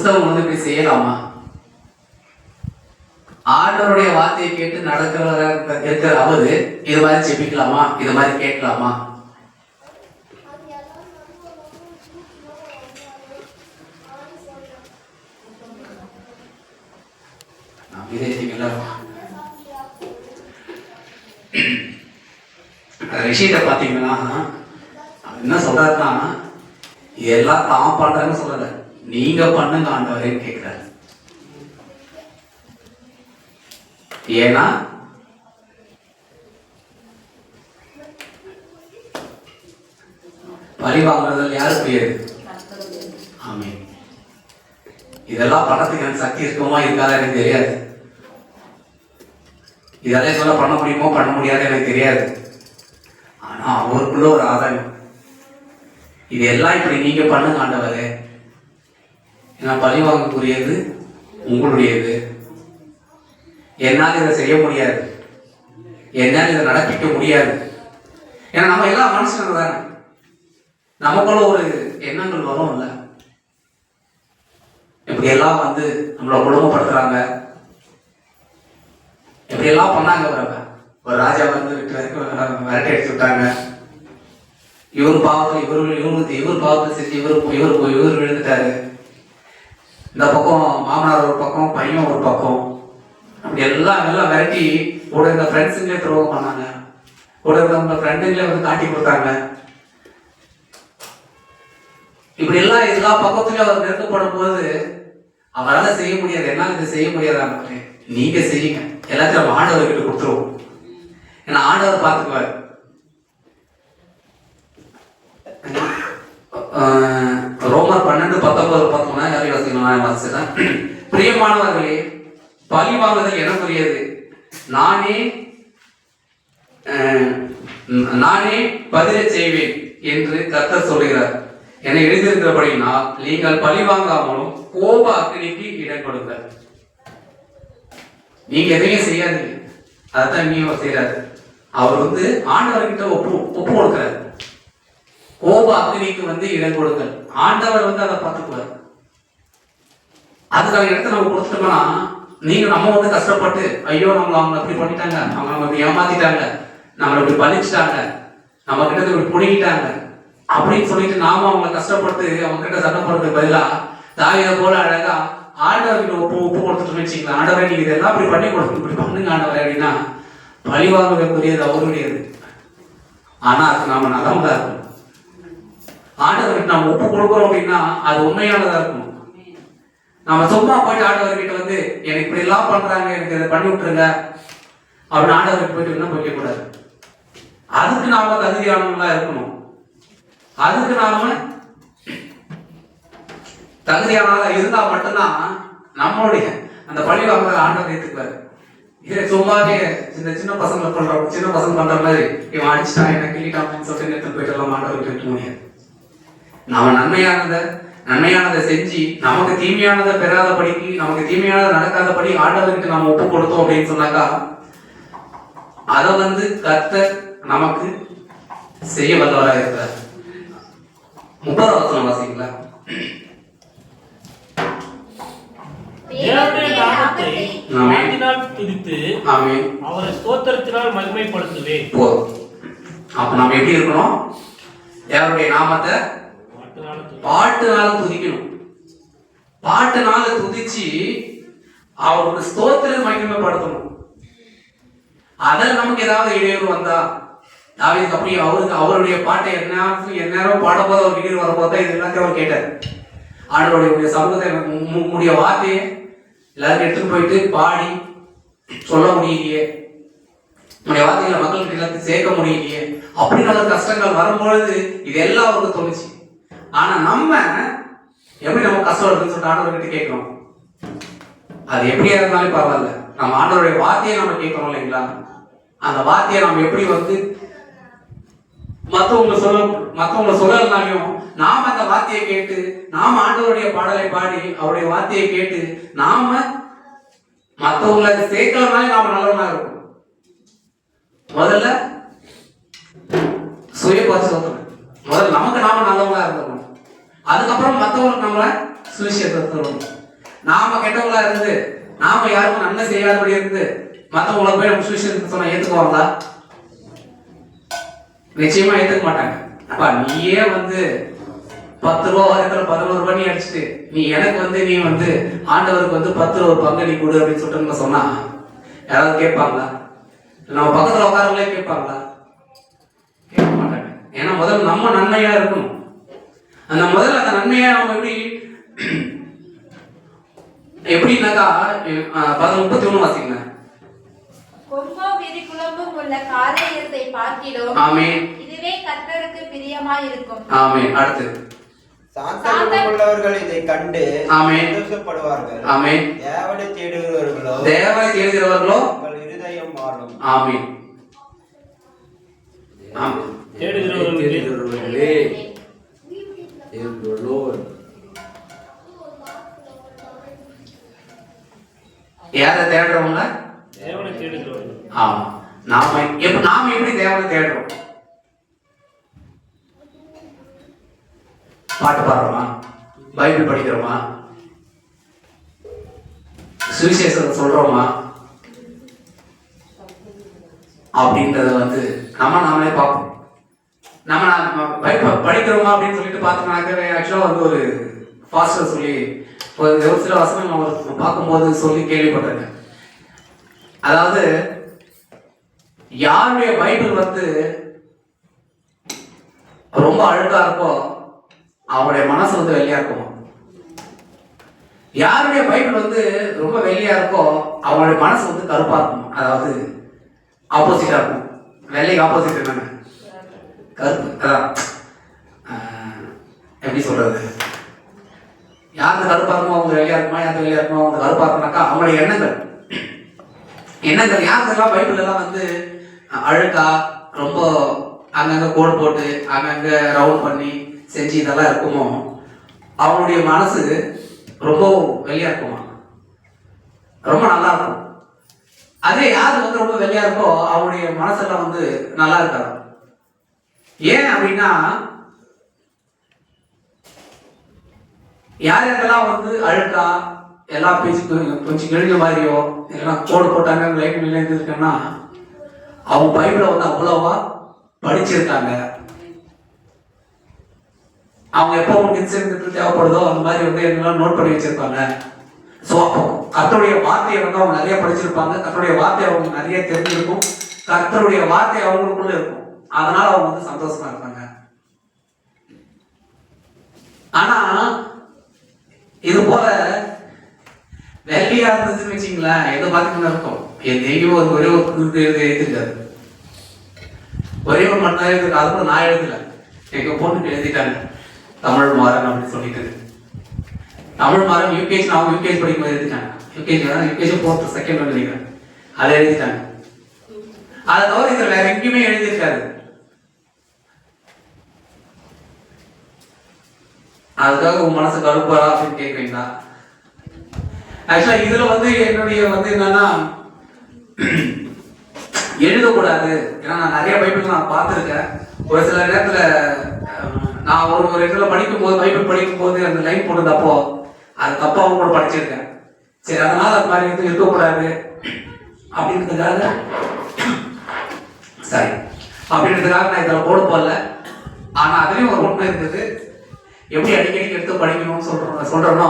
கிறிஸ்தவம் வந்து இப்படி செய்யலாமா ஆண்டவருடைய வார்த்தையை கேட்டு நடக்கிறவர இருக்கிற அவது இது மாதிரி ஜெபிக்கலாமா? இது மாதிரி கேட்கலாமா? நான் பாத்தீங்கன்னா அந்த பார்த்தீங்கன்னா என்ன சொல்றாருன்னா இதெல்லாம் தான் பண்றாங்கன்னு சொல்லலை. நீங்க பண்ணுங்க ஆண்டவரே கேட்கிறாரு ஏன்னா பழி வாங்குறதில் யாருக்குரியது ஆமே இதெல்லாம் பணத்துக்கு எனக்கு சக்தி இருக்குமா இருக்காதா எனக்கு தெரியாது. இதெல்லாம் சொல்ல பண்ண முடியுமோ பண்ண முடியாது எனக்கு தெரியாது. ஆனா அவருக்குள்ள ஒரு ஆதாயம் இது எல்லாம் இப்படி நீங்க பண்ணுங்க ஆண்டவரே. ஏன்னா பழி வாங்கக்கூடியது உங்களுடையது. என்னால் இதை செய்ய முடியாது. என்னால் இதை நடப்பிக்க முடியாது. ஏன்னா நம்ம எல்லாம் மனுஷங்க தானே. நமக்குள்ள ஒரு எண்ணங்கள் வரும் இல்லை இப்படி எல்லாம் வந்து நம்மளை குடும்பப்படுத்துறாங்க இப்படி எல்லாம் பண்ணாங்க வரவங்க ஒரு ராஜா வந்து விட்டு விரட்டி அடிச்சு விட்டாங்க. இவர் பாவத்தில் இவர் இவரு இவர் பாவத்தை செஞ்சு இவர் இவர் இவர் விழுந்துட்டாரு. இந்த பக்கம் மாமனார் ஒரு பக்கம் பையன் ஒரு பக்கம். அப்படி எல்லாம் எல்லாம் விரட்டி கூட இருந்த ஃப்ரெண்ட்ஸுங்களே துரோகம் பண்ணாங்க. கூட இருந்தவங்க ஃப்ரெண்டுங்களே வந்து காட்டி கொடுத்தாங்க. இப்படி எல்லாம் எல்லா பக்கத்துலயும் அவர் நெருக்கப்படும் போது அவரால் செய்ய முடியாது. என்னால் இதை செய்ய முடியாது ஆண்டவரே. நீங்க செய்யுங்க. எல்லாத்தையும் நம்ம ஆண்டவர்கிட்ட கொடுத்துருவோம். ஏன்னா ஆண்டவர் பார்த்துக்குவார். ரோமர் பன்னெண்டு பத்தொன்பது பார்த்தோம்னா யாரையும் வாசிக்கணும் நான் வாசிச்சேன் பிரியமானவர்களே பழி வாங்குதல் எனக்குரியது. நானே ஆஹ் நானே பதில செய்வேன் என்று கத்தர் சொல்கிறார் என எழுதியிருக்கிறபடினால் நீங்கள் பழி வாங்காமலும் கோப அக்னிக்கு இடம் கொடுங்க நீங்க எதையும் செய்யாதீங்க. அதைத்தான் நீங்க செய்யறாரு அவர் வந்து ஆண்டவர்கிட்ட ஒப்பு ஒப்பு கொடுக்கிறார். கோப அக்னிக்கு வந்து இடம் கொடுங்கள். ஆண்டவர் வந்து அதை பார்த்துக்குவார். அதுக்கான இடத்த நம்ம கொடுத்துட்டோம்னா நீங்க நம்ம வந்து கஷ்டப்பட்டு ஐயோ நம்மள அவங்க அப்படி பண்ணிட்டாங்க அவங்க நம்ம இப்படி ஏமாத்திட்டாங்க நம்மளை இப்படி பலிச்சிட்டாங்க நம்ம கிட்ட இப்படி புடுங்கிட்டாங்க அப்படின்னு சொல்லிட்டு நாம அவங்களை கஷ்டப்பட்டு அவங்க கிட்ட சண்டை போடுறதுக்கு பதிலா தாயை போல அழகா ஆண்டவர்கிட்ட ஒப்பு ஒப்பு கொடுத்துட்டு வச்சுக்கலாம் ஆண்டவரை நீங்க இதெல்லாம் இப்படி பண்ணி கொடுத்து இப்படி பண்ணுங்க ஆண்டவரே அப்படின்னா பழிவாங்கக்கூடியது அவருடையது. ஆனா அது நாம நலம்தான் இருக்கும் ஆண்டவர்கிட்ட நம்ம ஒப்பு கொடுக்குறோம் அப்படின்னா அது உண்மையானதா இருக்கணும் நம்ம சும்மா போயிட்டு ஆண்டவர்கிட்ட வந்து எனக்கு இப்படி எல்லாம் பண்றாங்க எனக்கு இதை பண்ணி விட்டுருங்க. அப்படின்னு ஆண்டவர்கிட்ட போயிட்டு போய்க்க கூடாது அதுக்கு நாம தகுதியானவங்களா இருக்கணும். அதுக்கு நாம தகுதியானதா இருந்தா மட்டும்தான் நம்மளுடைய அந்த பழி வாங்க ஆண்டவர் ஏத்துக்குவாரு. இதே சும்மாவே இந்த சின்ன பசங்களை பண்ற சின்ன பசங்க பண்ற மாதிரி இவன் அடிச்சிட்டான் என்ன கிள்ளிட்டான் அப்படின்னு சொல்லிட்டு நேற்று போயிட்டு எல்லாம் ஆண்டவர்கிட்ட முடியாது. நாம நன்மையானதை நன்மையானதை செஞ்சு நமக்கு தீமையானதை பெறாதபடிக்கு நமக்கு தீமையானதை நடக்காதபடி ஆண்டவருக்கு நாம ஒப்பு கொடுத்தோம் அப்படின்னு சொன்னாக்கா அதை வந்து கர்த்தர் நமக்கு செய்ய வல்லவராக இருக்கிறார் முப்பதாவது வசனம் வாசிங்களா? அவரை ஸ்தோத்திரத்தினால் மகிமைப்படுத்துவேன். அப்ப நம்ம எப்படி இருக்கணும்? யாருடைய நாமத்தை பாட்டுனால துதிக்கணும். பாட்டுனால துதிச்சு அவருக்கு ஸ்தோத்திரம் மகிமைப்படுத்தணும். அதில் நமக்கு ஏதாவது இடையூறு வந்தா தாவீதுக்கு அப்படி அவருக்கு அவருடைய பாட்டை என்ன எந்நேரம் பாடும்போது அவர் இடையூறு வரும்போது தான் இது எல்லாத்தையும் அவர் கேட்டார். ஆண்டவருடைய சமூகத்தை உங்களுடைய வார்த்தையை எல்லாருக்கும் எடுத்துட்டு போயிட்டு பாடி சொல்ல முடியலையே. உங்களுடைய வார்த்தைகளை மக்களுக்கு எல்லாத்தையும் சேர்க்க முடியலையே. அப்படின்னு கஷ்டங்கள் வரும்பொழுது இதெல்லாம் அவருக்கு தோணுச்சு. ஆனா நம்ம எப்படி நம்ம கஷ்டம் இருக்குன்னு சொல்லிட்டு ஆண்டவர்கிட்ட கேட்கிறோம்? அது எப்படியா இருந்தாலும் பரவாயில்ல. நம்ம ஆண்டவருடைய வார்த்தையை நம்ம கேட்கிறோம் இல்லைங்களா? அந்த வார்த்தையை நம்ம எப்படி வந்து மத்தவங்க சொல்ல மத்தவங்க சொல்லலனாலையும் நாம அந்த வார்த்தையை கேட்டு நாம ஆண்டவருடைய பாடலை பாடி அவருடைய வார்த்தையை கேட்டு நாம மத்தவங்களை சேர்க்கலனாலே நாம நல்லவனா இருக்கும் முதல்ல சுய பரிசோதனை முதல்ல நமக்கு நாம நல்லவங்களா இருந்தோம் அதுக்கப்புறம் மத்தவங்களுக்கு நம்மள சுவிசேஷத்தை நாம கெட்டவங்களா இருந்து நாம யாருக்கும் நன்மை செய்யாதபடி இருந்து மற்றவங்கள போய் நம்ம சுவிசேஷத்தை சொன்னா ஏத்துக்குவாங்களா நிச்சயமா ஏத்துக்க மாட்டாங்க. அப்பா நீயே வந்து பத்து ரூபா வாரத்துல பதினோரு பண்ணி அடிச்சுட்டு நீ எனக்கு வந்து நீ வந்து ஆண்டவருக்கு வந்து பத்து ரூபா ஒரு பங்கு நீ கொடு அப்படின்னு சொல்லிட்டு சொன்னா யாராவது கேட்பாங்களா? நம்ம பக்கத்துல உட்காரவங்களே கேட்பாங்களா? ஏன்னா முதல்ல நம்ம நன்மையா இருக்கணும். அந்த முதல்ல அந்த நன்மையா நம்ம எப்படி எப்படின்னாக்கா முப்பத்தி ஒண்ணு வாசிங்க. கொம்போ விரிகுளம்பும் உள்ள காரியத்தை பார்க்கிலும் ஆமென். இதுவே கர்த்தருக்கு பிரியமாய் இருக்கும் ஆமென். அடுத்து. சாந்தம் உள்ளவர்கள் இதை கண்டு ஆமென். சந்தோஷப்படுவார்கள். ஆமென். தேவனை தேடுகிறவர்களோ தேவனை தேடுகிறவர்களோ உங்கள் இருதயம் மாறும். ஆமென். ஆமென் தேடுகிறவர்களுக்கு தேடுகிறவர்களே. யாரை தேடுறவங்க தேவனை தேடுகிறவர்கள். ஆமா. நாம எப்ப நாம எப்படி தேவனை தேடுறோம்? பாட்டு பாடுறோமா? பைபிள் படிக்கிறோமா? சுவிசேஷத்தை சொல்றோமா? அப்படின்றத வந்து நம்ம நாமளே பார்ப்போம். நம்ம நான் படிக்கிறோமா அப்படின்னு சொல்லிட்டு பார்த்தோம்னாக்கவே ஆக்சுவலாக வந்து ஒரு ஃபாஸ்டர் சொல்லி ஒரு சில வசனம் நான் பார்க்கும்போது சொல்லி கேள்விப்பட்டிருக்கேன். அதாவது யாருடைய பைபிள் வந்து ரொம்ப அழுக்கா இருக்கோ அவருடைய மனசு வந்து வெள்ளையா இருக்கும்? யாருடைய பைபிள் வந்து ரொம்ப வெள்ளையா இருக்கோ அவங்களுடைய மனசு வந்து கருப்பா இருக்கும்? அதாவது ஆப்போசிட்டா இருக்கும். வெள்ளைக்கு ஆப்போசிட் என்னங்க? கருப்பு எப்படி சொல்றது? யாருக்கு கருப்பா இருக்குமோ அவங்க வெளியாக இருக்குமா யாருக்கு வெளியாக இருக்குமோ அவங்க கருப்பா இருக்குனாக்கா அவங்களுடைய எண்ணங்கள். எண்ணங்கள் யாருக்கெல்லாம் பைபிள் எல்லாம் வந்து அழுக்கா ரொம்ப அங்கங்க கோடு போட்டு அங்கங்க ரவுண்ட் பண்ணி செஞ்சு இதெல்லாம் இருக்குமோ அவனுடைய மனசு ரொம்ப வெளியா இருக்குமா? ரொம்ப நல்லா இருக்கும். அதே யாரு வந்து ரொம்ப வெளியா இருக்கோ அவனுடைய மனசெல்லாம் வந்து நல்லா இருக்காது. ஏன் அப்படின்னா யார் யாரெல்லாம் வந்து அழுக்கா எல்லா பேச்சு கொஞ்சம் கிழிஞ்ச மாதிரியோ எல்லாம் கோடு போட்டாங்க லைட் மில்ல அவங்க பைபிளை வந்து அவ்வளோவா படிச்சிருக்காங்க. அவங்க எப்போ உங்களுக்கு இன்சிடென்ட் தேவைப்படுதோ அந்த மாதிரி வந்து எல்லாம் நோட் பண்ணி வச்சிருப்பாங்க. ஸோ அப்போ கத்தருடைய வார்த்தையை வந்து அவங்க நிறைய படிச்சிருப்பாங்க. கத்தருடைய வார்த்தை அவங்களுக்கு நிறைய தெரிஞ்சிருக்கும். கத்தருடைய வார்த்தை அவங்களுக்குள்ள இருக்கும். அதனால அவங்க வந்து சந்தோஷமா இருப்பாங்க. ஆனா இது போல வெள்ளியா இருந்துச்சுன்னு வச்சுங்களேன் எதை பார்த்துக்கணும் இருக்கும். எங்கேயும் ஒரு ஒரே ஒரு குறிப்பு எழுதி எழுதிருக்காரு ஒரே ஒரு மட்டும் தான் எழுதிருக்கு அது கூட நான் எழுதல. எங்க பொண்ணுக்கு எழுதிட்டாங்க. தமிழ் மாறன் அப்படின்னு சொல்லிட்டு. தமிழ் மாறன் யூகேஜி நான் யூகேஜி படிக்கும்போது எழுதிட்டாங்க. யூகேஜி யூகேஜி ஃபோர்த் செகண்ட் நினைக்கிறேன் அதை எழுதிட்டாங்க. அதை தவிர இதுல வேற எங்கேயுமே எழுதியிருக்காரு. அதுக்காக உன் மனசு கருப்பாரா அப்படின்னு கேக்குறீங்களா? ஆக்சுவலா இதுல வந்து என்னுடைய வந்து என்னன்னா எழுதக்கூடாது. ஏன்னா நான் நிறைய பைபிள் நான் பார்த்துருக்கேன். ஒரு சில நேரத்துல நான் ஒரு ஒரு இடத்துல படிக்கும் போது பைபிள் படிக்கும் போது அந்த லைன் போட்டதப்போ அது தப்பாவும் கூட படிச்சிருக்கேன். சரி அதனால அது மாதிரி எதுவும் இருக்கக்கூடாது. அப்படின்றதுக்காக சரி அப்படின்றதுக்காக நான் இதில் போட போடல. ஆனால் அதுலேயும் ஒரு உண்மை இருந்தது. எப்படி அடிக்கடி எடுத்து படிக்கணும்னு சொல்றோம் சொல்றோம்னா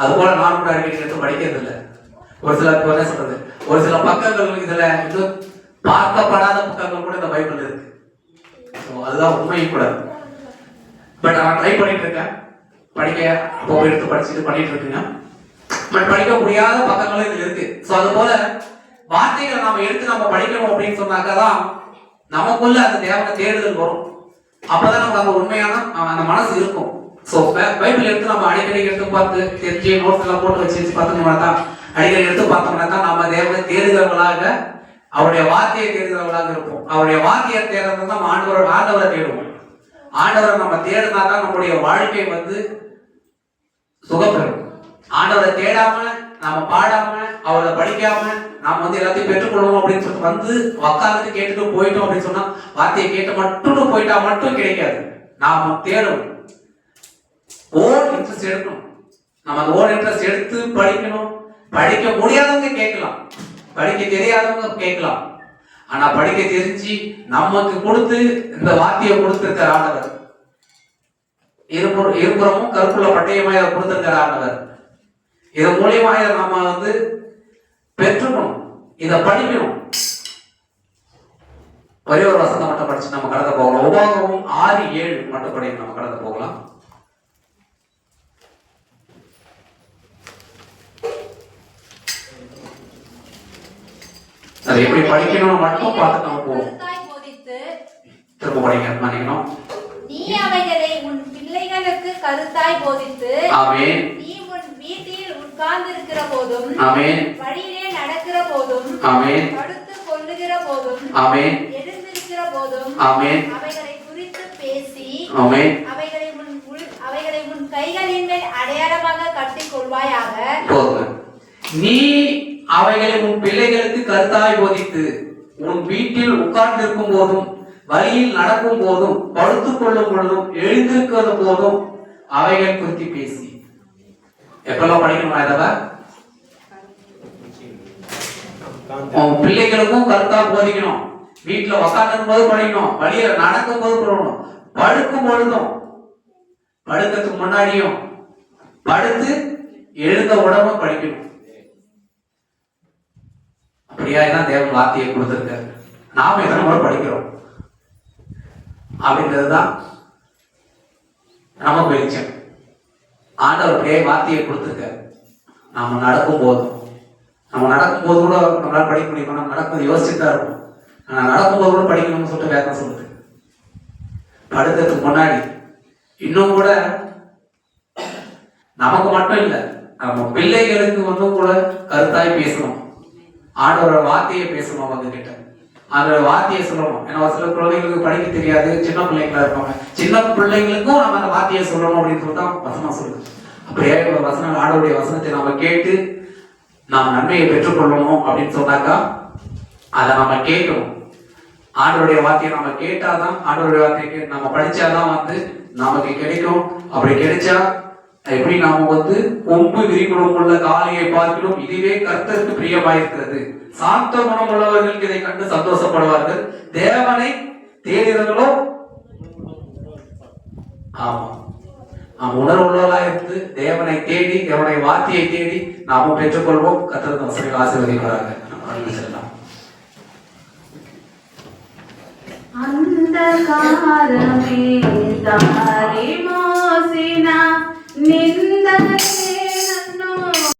அது போல நான் கூட அடிக்கடி எடுத்து படிக்கிறது இல்லை ஒரு சில என்ன சொல்றது? ஒரு சில பக்கங்கள் இதுல இது பார்க்கப்படாத புத்தகங்கள் கூட இந்த பைபிள் இருக்கு. அதுதான் உண்மையும் கூட. பட் நான் ட்ரை பண்ணிட்டு இருக்கேன். படிக்க அப்போ எடுத்து படிச்சுட்டு பண்ணிட்டு இருக்கேங்க. பட் படிக்க முடியாத பக்கங்களும் இதுல இருக்கு. ஸோ அது போல வார்த்தைகளை நாம எடுத்து நம்ம படிக்கணும் அப்படின்னு சொன்னாக்கா தான் நமக்குள்ள அந்த தேவனை தேடுதல் வரும். அப்பதான் நமக்கு அந்த உண்மையான அந்த மனசு இருக்கும். ஸோ பைபிள் எடுத்து நம்ம அடிக்கடி எடுத்து பார்த்து தெரிஞ்சு நோட்ஸ் எல்லாம் போட்டு வச்சு வச்சு பார்த்தோம்னா தான் அடிக்கடி எடுத்து பார்த்தோம்னா தான் நம்ம தேவனை தேடுகிறவர்களாக அவருடைய வார்த்தையை தேடுகிறவர்களாக இருப்போம். அவருடைய வார்த்தையை தேடுறது தான் நம்ம ஆண்டவர் ஆண்டவரை தேடுவோம். ஆண்டவரை நம்ம தேடினா தான் நம்முடைய வாழ்க்கை வந்து சுகப்பெறும். ஆண்டவரை தேடாம நாம பாடாம அவரை படிக்காம நாம வந்து எல்லாத்தையும் பெற்றுக்கொள்ளணும் அப்படின்னு சொல்லிட்டு வந்து உக்காந்துட்டு கேட்டுட்டு போயிட்டோம் அப்படின்னு சொன்னா வார்த்தையை கேட்டு மட்டும் போயிட்டா மட்டும் கிடைக்காது. நாம தேடணும். ஓன் இன்ட்ரெஸ்ட் எடுக்கணும். நம்ம அந்த ஓன் இன்ட்ரெஸ்ட் எடுத்து படிக்கணும். படிக்க முடியாதவங்க கேட்கலாம். படிக்க தெரியாதவங்க கேட்கலாம். ஆனா படிக்க தெரிஞ்சு நமக்கு கொடுத்து இந்த வார்த்தையை கொடுத்திருக்கிற ஆண்டவர். இருபுறமும் கருப்புள்ள பட்டயமா இதை கொடுத்திருக்கிற ஆண்டவர். இது மூலியமா இதை நம்ம வந்து பெற்றுக்கணும். இதை படிக்கணும். ஒரே ஒரு வசனம் மட்டும் படிச்சு நம்ம கடந்து போகலாம். உபாகமும் ஆறு ஏழு மட்டும் படி நம்ம கடந்து போகலாம். அது எப்படி படிக்கணும்னு மட்டும் பார்த்து நம்ம போவோம். கருத்தாய் போதித்து திரும்ப படிங்க மன்னிக்கணும். நீ அவைகளை உன் பிள்ளைகளுக்கு கருத்தாய் போதித்து ஆமென். நீ உன் வீட்டில் உட்கார்ந்திருக்கிற போதும் ஆமென். வழியிலே நடக்கிற போதும் ஆமென். படுத்து கொள்ளுகிற போதும் ஆமென். எழுந்திருக்கிற போதும் ஆமென். அவைகளை குறித்து பேசி ஆமென். அவைகளை உன் உள்- அவைகளை உன் கைகளின் மேல் அடையாளமாக கட்டிக் கொள்வாயாக போதுங்க. நீ அவைகளை உன் பிள்ளைகளுக்கு கருத்தாய் போதித்து உன் வீட்டில் உட்கார்ந்திருக்கும் போதும் வழியில் நடக்கும் போதும் படுத்துக் கொள்ளும் பொழுதும் எழுந்திருக்கிறது போதும் அவைகள் குறித்து பேசி. எப்பெல்லாம் படிக்கணுமா இதவ உன் பிள்ளைகளுக்கும் கருத்தா போதிக்கணும். வீட்டுல உக்காந்துக்கும் போது படிக்கணும். வழியில நடக்கும் போது படிக்கணும் படுக்கும் பொழுதும் படுக்கிறதுக்கு முன்னாடியும் படுத்து எழுந்த உடம்ப படிக்கணும். அப்படியா தான் தேவன் வார்த்தையை கொடுத்திருக்காரு. நாம எத்தனை முறை படிக்கிறோம்? அப்படின்றதுதான் நம்ம வெளிச்சம் ஆண்டவர் பெரிய வார்த்தையை கொடுத்திருக்காரு. நாம நடக்கும் போதும் நம்ம நடக்கும் போது கூட நம்மளால் படிக்க முடியும்? நம்ம நடக்கும் யோசிச்சுட்டு தான் இருக்கும் ஆனால் நடக்கும் போது கூட படிக்கணும்னு சொல்லிட்டு வேதம் சொல்லுது. படுக்கிறதுக்கு முன்னாடி இன்னும் கூட நமக்கு மட்டும் இல்லை நம்ம பிள்ளைகளுக்கு வந்து கூட கருத்தாய் பேசணும். ஆண்டவரோட வார்த்தையை பேசணும் அவங்க கிட்ட அந்த வார்த்தையை சொல்லணும். ஏன்னா சில குழந்தைங்களுக்கு படிக்க தெரியாது சின்ன பிள்ளைங்களா இருப்பாங்க. சின்ன பிள்ளைங்களுக்கும் நம்ம அந்த வார்த்தையை சொல்லணும் அப்படின்னு சொல்லிட்டு தான் வசனம் சொல்லுது. அப்படியே ஒரு வசனம் ஆடவுடைய வசனத்தை நம்ம கேட்டு நாம் நன்மையை பெற்றுக்கொள்ளணும் அப்படின்னு சொன்னாக்கா அதை நம்ம கேட்கணும். ஆண்டோடைய வார்த்தையை நம்ம கேட்டாதான் ஆண்டோடைய வார்த்தையை நம்ம படிச்சாதான் வந்து நமக்கு கிடைக்கும். அப்படி கிடைச்சா எப்படி நாம வந்து கொம்பு விரிகுணமுள்ள காளையை பார்க்கிறோம்? இதுவே கர்த்தருக்கு பிரியமாயிருக்கிறது. சாந்த குணமுள்ளவர்கள் இதை கண்டு சந்தோஷப்படுவார்கள். தேவனை தேடினங்களோ ஆமா. நாம் உணர்வுள்ளவர்களா இருந்து தேவனை தேடி தேவனை வார்த்தையை தேடி நாம பெற்றுக்கொள்வோம். கத்திரத்தை வசதி ஆசீர்வதிக்கிறாங்க நம்ம செல்லாம் அந்த காரமே தாரி மோசினா നിന്ദ